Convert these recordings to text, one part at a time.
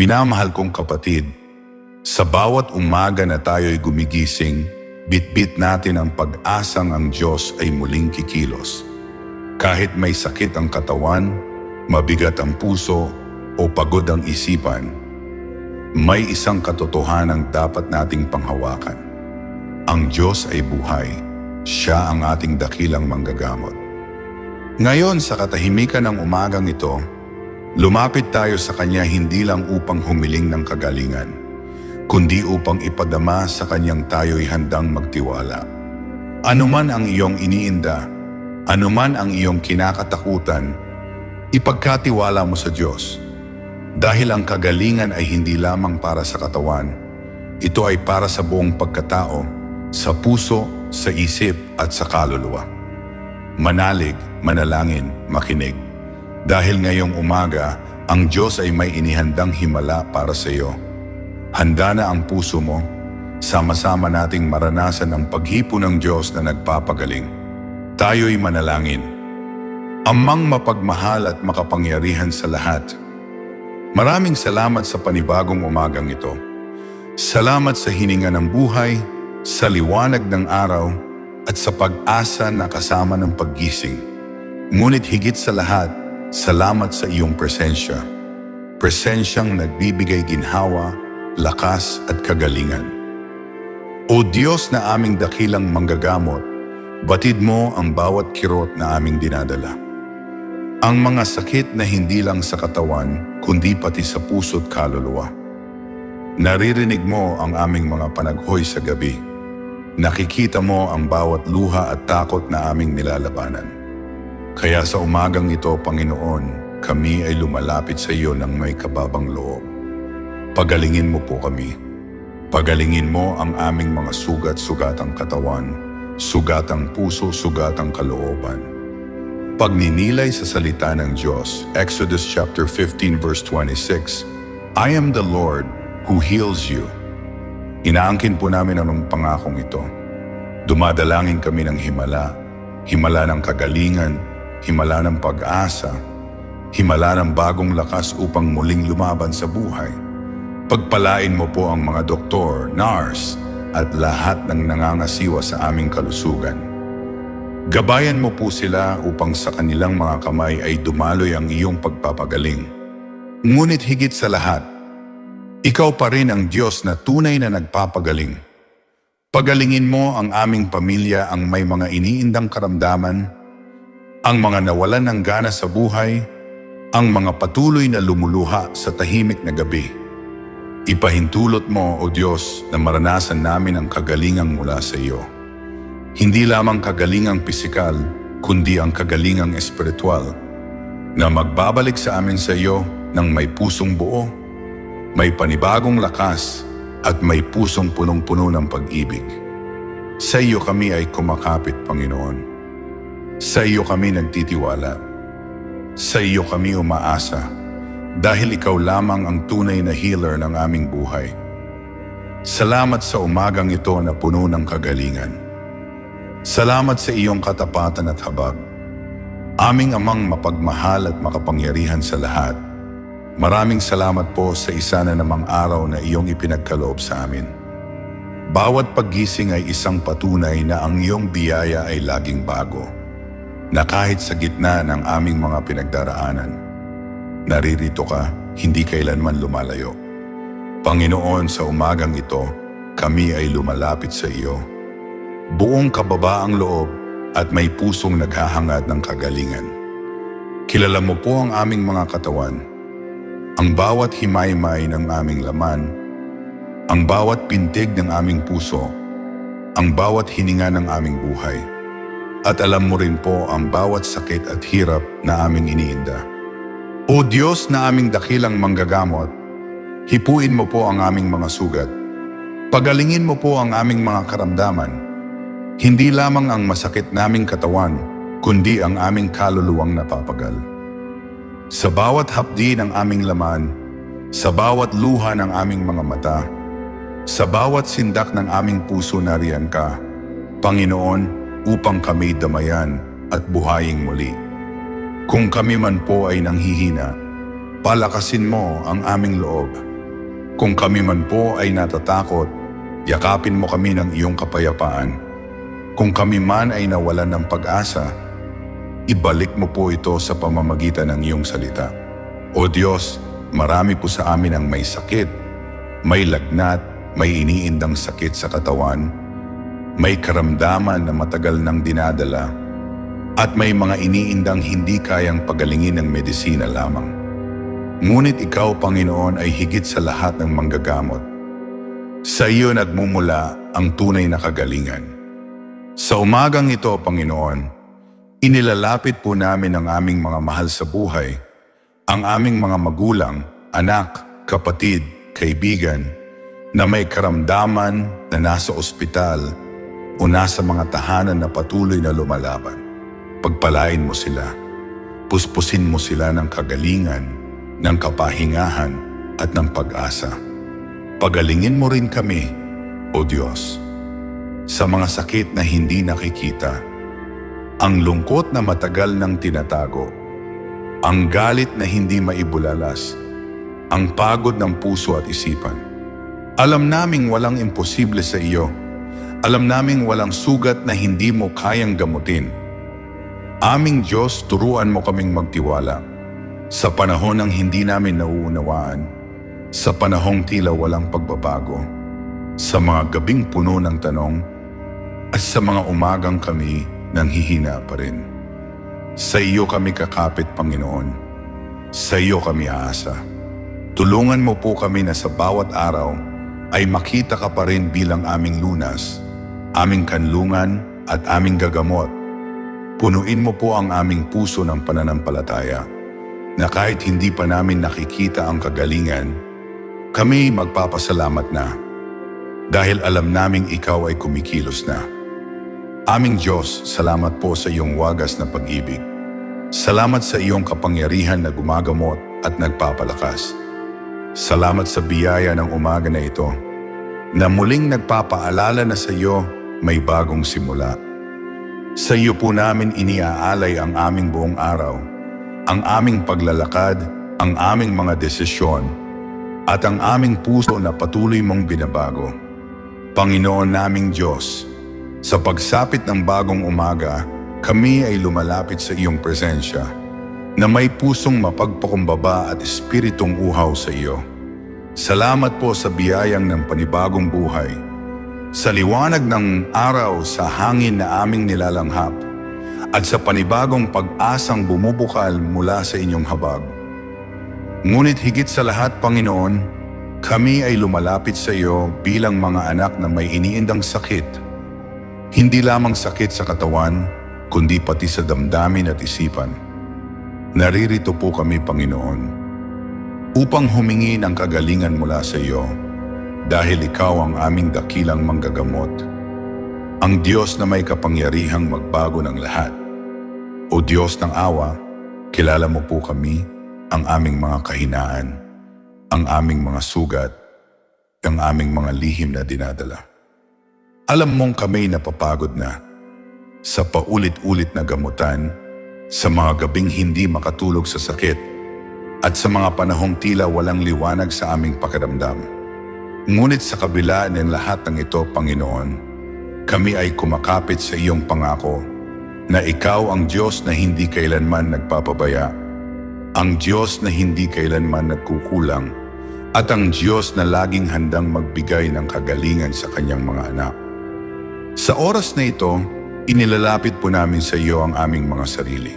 Minamahal kong kapatid, sa bawat umaga na tayo'y gumigising, bitbit natin ang pag-asang ang Diyos ay muling kikilos. Kahit may sakit ang katawan, mabigat ang puso, o pagod ang isipan, may isang katotohanang dapat nating panghawakan. Ang Diyos ay buhay. Siya ang ating dakilang manggagamot. Ngayon sa katahimikan ng umagang ito, lumapit tayo sa Kanya hindi lang upang humiling ng kagalingan, kundi upang ipadama sa Kanyang tayo'y handang magtiwala. Anuman ang iyong iniinda, anuman ang iyong kinakatakutan, ipagkatiwala mo sa Diyos. Dahil ang kagalingan ay hindi lamang para sa katawan, ito ay para sa buong pagkatao, sa puso, sa isip at sa kaluluwa. Manalig, manalangin, makinig. Dahil ngayong umaga, ang Diyos ay may inihandang himala para sa iyo. Handa na ang puso mo, sama-sama nating maranasan ang paghipo ng Diyos na nagpapagaling. Tayo'y manalangin. Amang mapagmahal at makapangyarihan sa lahat, Maraming salamat sa panibagong umagang ito. Salamat sa hininga ng buhay, sa liwanag ng araw, at sa pag-asa na kasama ng paggising. Ngunit higit sa lahat, salamat sa iyong presensya. Presensyang nagbibigay ginhawa, lakas at kagalingan. O Diyos na aming dakilang manggagamot, batid mo ang bawat kirot na aming dinadala. Ang mga sakit na hindi lang sa katawan, kundi pati sa puso't kaluluwa. Naririnig mo ang aming mga panaghoy sa gabi. Nakikita mo ang bawat luha at takot na aming nilalabanan. Kaya sa umagang ito, Panginoon, kami ay lumalapit sa iyo ng may kababang loob. Pagalingin mo po kami. Pagalingin mo ang aming mga sugat-sugatang katawan, sugatang puso, sugatang kalooban. Pagninilay sa salita ng Diyos, Exodus chapter 15 verse 26, I am the Lord who heals you. Inaangkin po namin ang pangakong ito. Dumadalangin kami ng himala, himala ng kagalingan, himala ng pag-asa, himala ng bagong lakas upang muling lumaban sa buhay. Pagpalain mo po ang mga doktor, nurse, at lahat ng nangangasiwa sa aming kalusugan. Gabayan mo po sila upang sa kanilang mga kamay ay dumaloy ang iyong pagpapagaling. Ngunit higit sa lahat, ikaw pa rin ang Diyos na tunay na nagpapagaling. Pagalingin mo ang aming pamilya ang may mga iniindang karamdaman, ang mga nawalan ng gana sa buhay, ang mga patuloy na lumuluha sa tahimik na gabi. Ipahintulot mo, O Diyos, na maranasan namin ang kagalingang mula sa iyo. Hindi lamang kagalingang pisikal, kundi ang kagalingang espiritual na magbabalik sa amin sa iyo ng may pusong buo, may panibagong lakas at may pusong punong-puno ng pag-ibig. Sa iyo kami ay kumakapit, Panginoon. Sa iyo kami nagtitiwala. Sa iyo kami umaasa dahil ikaw lamang ang tunay na healer ng aming buhay. Salamat sa umagang ito na puno ng kagalingan. Salamat sa iyong katapatan at habag. Aming amang mapagmahal at makapangyarihan sa lahat. Maraming salamat po sa isa na namang araw na iyong ipinagkaloob sa amin. Bawat paggising ay isang patunay na ang iyong biyaya ay laging bago. Na kahit sa gitna ng aming mga pinagdaraanan, naririto ka, hindi kailanman lumalayo. Panginoon, sa umagang ito, kami ay lumalapit sa iyo buong kababaang loob at may pusong naghahangad ng kagalingan. Kilala mo po ang aming mga katawan, ang bawat himay-may ng aming laman, ang bawat pintig ng aming puso, ang bawat hininga ng aming buhay. At alam mo rin po ang bawat sakit at hirap na aming iniinda. O Diyos na aming dakilang manggagamot, hipuin mo po ang aming mga sugat. Pagalingin mo po ang aming mga karamdaman hindi lamang ang masakit naming katawan, kundi ang aming kaluluwang napapagal. Sa bawat hapdi ng aming laman, sa bawat luha ng aming mga mata, sa bawat sindak ng aming puso nariyan ka, Panginoon, upang kami damayan at buhaying muli. Kung kami man po ay nanghihina, palakasin mo ang aming loob Kung kami man po ay natatakot, yakapin mo kami ng iyong kapayapaan. Kung kami man ay nawalan ng pag-asa, ibalik mo po ito sa pamamagitan ng iyong salita. O Diyos, marami po sa amin ang may sakit, may lagnat, may iniindang sakit sa katawan, may karamdaman na matagal nang dinadala, at may mga iniindang hindi kayang pagalingin ng medisina lamang. Ngunit ikaw, Panginoon, ay higit sa lahat ng manggagamot. Sa iyo nagmumula ang tunay na kagalingan. Sa umagang ito, Panginoon, inilalapit po namin ang aming mga mahal sa buhay, ang aming mga magulang, anak, kapatid, kaibigan, na may karamdaman na nasa ospital o nasa mga tahanan na patuloy na lumalaban. Pagpalain mo sila. Puspusin mo sila ng kagalingan, ng kapahingahan at ng pag-asa. Pagalingin mo rin kami, O Diyos, sa mga sakit na hindi nakikita, ang lungkot na matagal nang tinatago, ang galit na hindi maibulalas, ang pagod ng puso at isipan. Alam naming walang imposible sa iyo. Alam naming walang sugat na hindi mo kayang gamutin. Aming Diyos, turuan mo kaming magtiwala. Sa panahon ng hindi namin nauunawaan, sa panahong tila walang pagbabago, sa mga gabing puno ng tanong, at sa mga umagang kami nang hihina pa rin. Sa iyo kami kakapit, Panginoon. Sa iyo kami aasa. Tulungan mo po kami na sa bawat araw ay makita ka pa rin bilang aming lunas, aming kanlungan at aming gagamot. Punuin mo po ang aming puso ng pananampalataya na kahit hindi pa namin nakikita ang kagalingan, kami magpapasalamat na dahil alam naming ikaw ay kumikilos na. Aming Diyos, salamat po sa iyong wagas na pag-ibig. Salamat sa iyong kapangyarihan na gumagamot at nagpapalakas. Salamat sa biyaya ng umaga na ito na muling nagpapaalala na sa iyo may bagong simula. Sa iyo po namin iniaalay ang aming buong araw, ang aming paglalakad, ang aming mga desisyon, at ang aming puso na patuloy mong binabago. Panginoon naming Diyos, sa pagsapit ng bagong umaga, kami ay lumalapit sa iyong presensya na may pusong mapagpakumbaba at espiritong uhaw sa iyo. Salamat po sa biyayang ng panibagong buhay sa liwanag ng araw sa hangin na aming nilalanghap at sa panibagong pag-asang bumubukal mula sa inyong habag. Ngunit higit sa lahat, Panginoon, kami ay lumalapit sa iyo bilang mga anak na may iniindang sakit. Hindi lamang sakit sa katawan, kundi pati sa damdamin at isipan. Naririto po kami, Panginoon, upang humingi ng kagalingan mula sa iyo dahil ikaw ang aming dakilang manggagamot. Ang Diyos na may kapangyarihang magbago ng lahat. O Diyos ng awa, kilala mo po kami, ang aming mga kahinaan, ang aming mga sugat, ang aming mga lihim na dinadala. Alam mong kami napapagod na sa paulit-ulit na gamutan, sa mga gabing hindi makatulog sa sakit, at sa mga panahong tila walang liwanag sa aming pakiramdam. Ngunit sa kabila ng lahat ng ito, Panginoon, kami ay kumakapit sa iyong pangako na ikaw ang Diyos na hindi kailanman nagpapabaya, ang Diyos na hindi kailanman nagkukulang, at ang Diyos na laging handang magbigay ng kagalingan sa kanyang mga anak. Sa oras na ito, inilalapit po namin sa iyo ang aming mga sarili.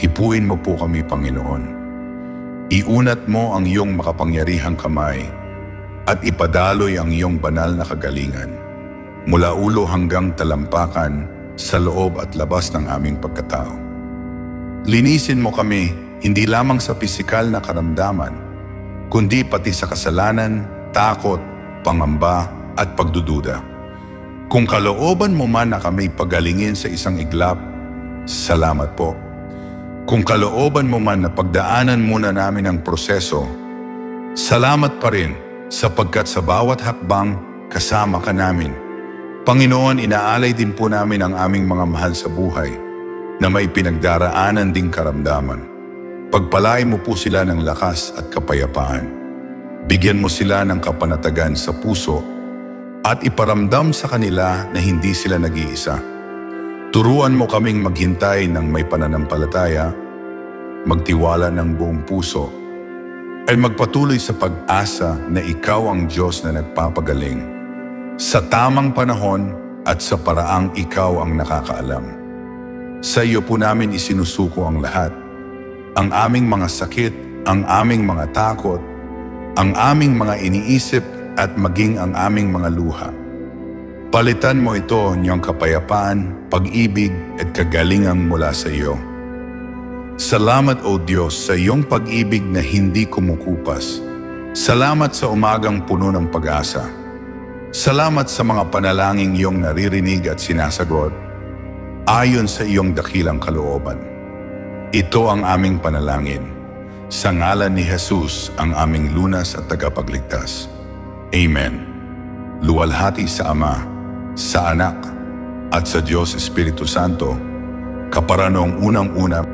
Hipuin mo po kami, Panginoon. Iunat mo ang iyong makapangyarihang kamay at ipadaloy ang iyong banal na kagalingan mula ulo hanggang talampakan sa loob at labas ng aming pagkatao. Linisin mo kami hindi lamang sa pisikal na karamdaman, kundi pati sa kasalanan, takot, pangamba at pagdududa. Kung kalooban mo man na kami pagalingin sa isang iglap, salamat po. Kung kalooban mo man na pagdaanan muna namin ang proseso, salamat pa rin sapagkat sa bawat hakbang kasama ka namin. Panginoon, inaalay din po namin ang aming mga mahal sa buhay na may pinagdaraanan ding karamdaman. Pagpalain mo po sila ng lakas at kapayapaan. Bigyan mo sila ng kapanatagan sa puso at iparamdam sa kanila na hindi sila nag-iisa. Turuan mo kaming maghintay ng may pananampalataya, magtiwala ng buong puso, ay magpatuloy sa pag-asa na ikaw ang Diyos na nagpapagaling. Sa tamang panahon at sa paraang ikaw ang nakakaalam. Sa iyo po namin isinusuko ang lahat. Ang aming mga sakit, ang aming mga takot, ang aming mga iniisip at maging ang aming mga luha. Palitan mo ito niyong kapayapaan, pag-ibig at kagalingan mula sa iyo. Salamat o Diyos sa iyong pag-ibig na hindi kumukupas. Salamat sa umagang puno ng pag-asa. Salamat sa mga panalangin iyong naririnig at sinasagot ayon sa iyong dakilang kalooban. Ito ang aming panalangin. Sa ngalan ni Jesus ang aming lunas at tagapagligtas. Amen. Luwalhati sa Ama, sa Anak, at sa Diyos Espiritu Santo, kaparanong unang-una,